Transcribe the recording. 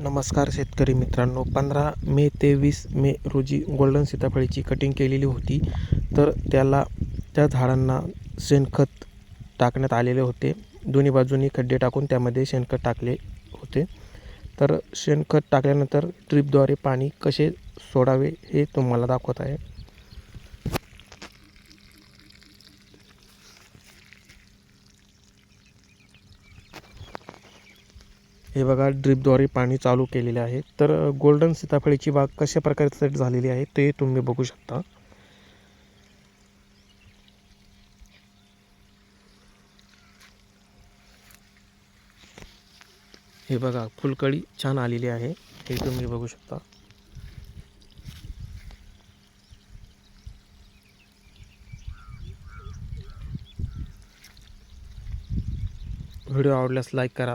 नमस्कार शेतकरी मित्रांनो. पंधरा मे ते वीस मे रोजी गोल्डन सीताफळीची कटिंग केलेली होती. तर त्याला त्या झाडांना शेणखत टाकण्यात आलेले होते. दोन्ही बाजूनी खड्डे टाकून त्यामध्ये शेणखत टाकले होते. तर शेणखत टाकल्यानंतर ड्रीपद्वारे पाणी कसे सोडावे हे तुम्हाला दाखवत आहे. हे बघा ड्रिपद्वारे पाणी चालू केलेले आहे. तर गोल्डन सीताफळीची बाग कशा प्रकारे सेट झालेली आहे ते तुम्ही बघू शकता. हे बघा फुलकळी छान आलेली आहे. हे तुम्ही बघू शकता. व्हिडिओ आवडल्यास लाईक करा.